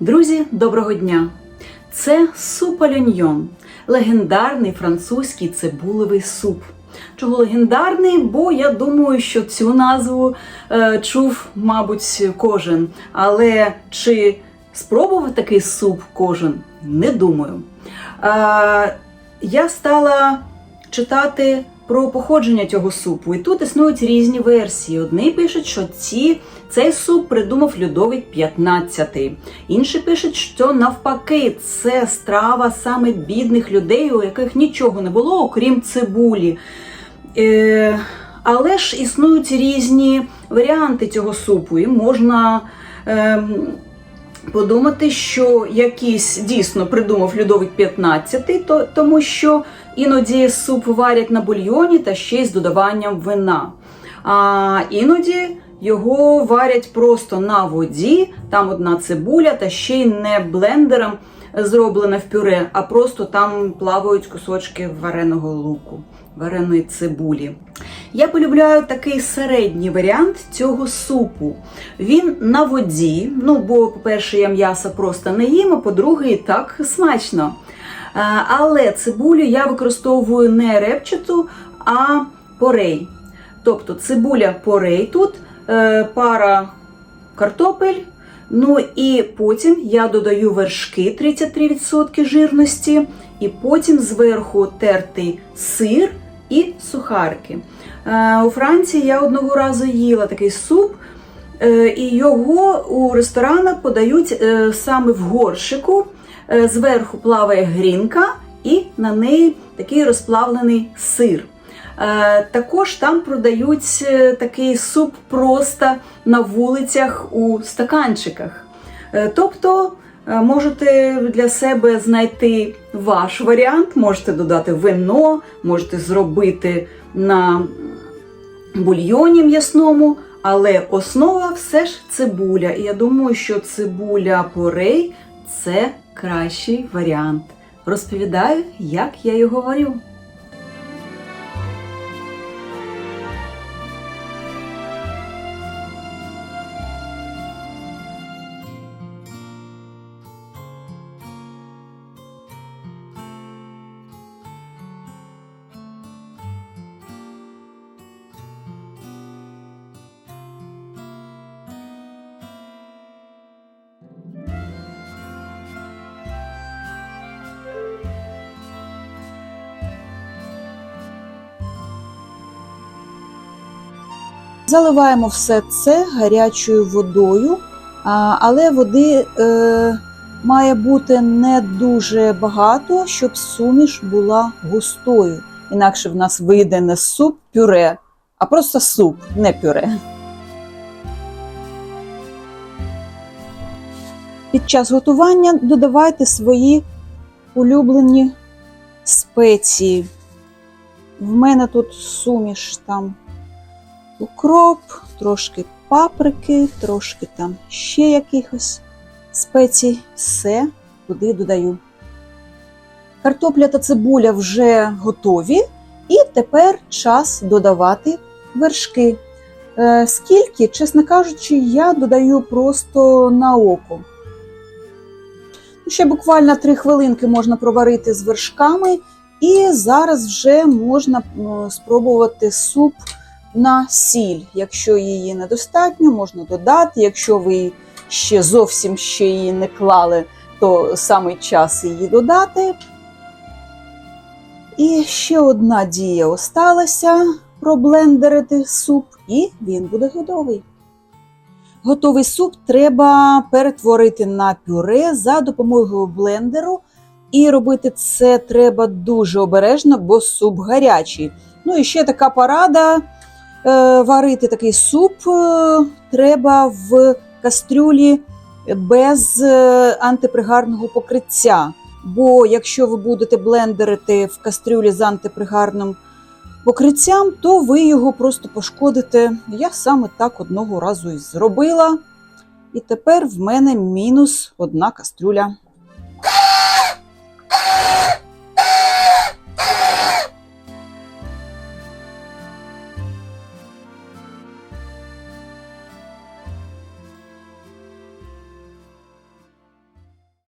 Друзі, доброго дня! Це суп альоньйон, легендарний французький цибулевий суп. Чого легендарний? Бо я думаю, що цю назву е, чув, мабуть, кожен. Але чи спробував такий суп кожен? Не думаю. Е, я стала читати про походження цього супу, і тут існують різні версії. Одні пишуть, що ці, цей суп придумав Людовик XV. Інші пишуть, що навпаки, це страва саме бідних людей, у яких нічого не було, окрім цибулі. Е, але ж існують різні варіанти цього супу, і можна. Е, Подумати, що якийсь дійсно придумав Людовик 15, то, тому що іноді суп варять на бульйоні та ще й з додаванням вина. А іноді його варять просто на воді, там одна цибуля, та ще й не блендером зроблена в пюре, а просто там плавають кусочки вареного луку, вареної цибулі. Я полюбляю такий середній варіант цього супу. Він на воді. Ну, бо, по-перше, я м'ясо просто не їм, а по-друге, і так смачно. Е, Але цибулю я використовую не репчату, а порей. Тобто цибуля порей тут, е, пара картопель. Ну і потім я додаю вершки 33% жирності, і потім зверху тертий сир і сухарки. Е, У Франції я одного разу їла такий суп, і його у ресторанах подають саме в горшику. Е, Зверху плаває грінка, і на неї такий розплавлений сир. Е, Також там продають е, такий суп просто на вулицях у стаканчиках. Тобто можете для себе знайти ваш варіант, можете додати вино, можете зробити на бульйоні м'ясному, але основа все ж цибуля. І я думаю, що цибуля порей це кращий варіант. Розповідаю, як я його варю. Заливаємо все це гарячою водою, але води е, має бути не дуже багато, щоб суміш була густою. Інакше в нас вийде не суп пюре, а просто суп, не пюре. Під час готування додавайте свої улюблені спеції. В мене тут суміш там укроп, трошки паприки, трошки там ще якихось спецій. Все туди додаю. Картопля та цибуля вже готові, і тепер час додавати вершки. Е, Скільки, чесно кажучи, я додаю просто на око. Ну, Ще буквально 3 хвилинки можна проварити з вершками, і зараз вже можна спробувати суп на сіль. Якщо її недостатньо, можна додати. Якщо ви ще зовсім ще її не клали, то саме час її додати. І ще одна дія осталася проблендерити суп, і він буде готовий. Готовий суп треба перетворити на пюре за допомогою блендеру. І робити це треба дуже обережно, бо суп гарячий. Ну і ще така порада. Е, варити такий суп е, треба в кастрюлі без е, антипригарного покриття. Бо якщо ви будете блендерити в кастрюлі з антипригарним покриттям, то ви його просто пошкодите. Я саме так одного разу і зробила. І тепер в мене мінус одна кастрюля.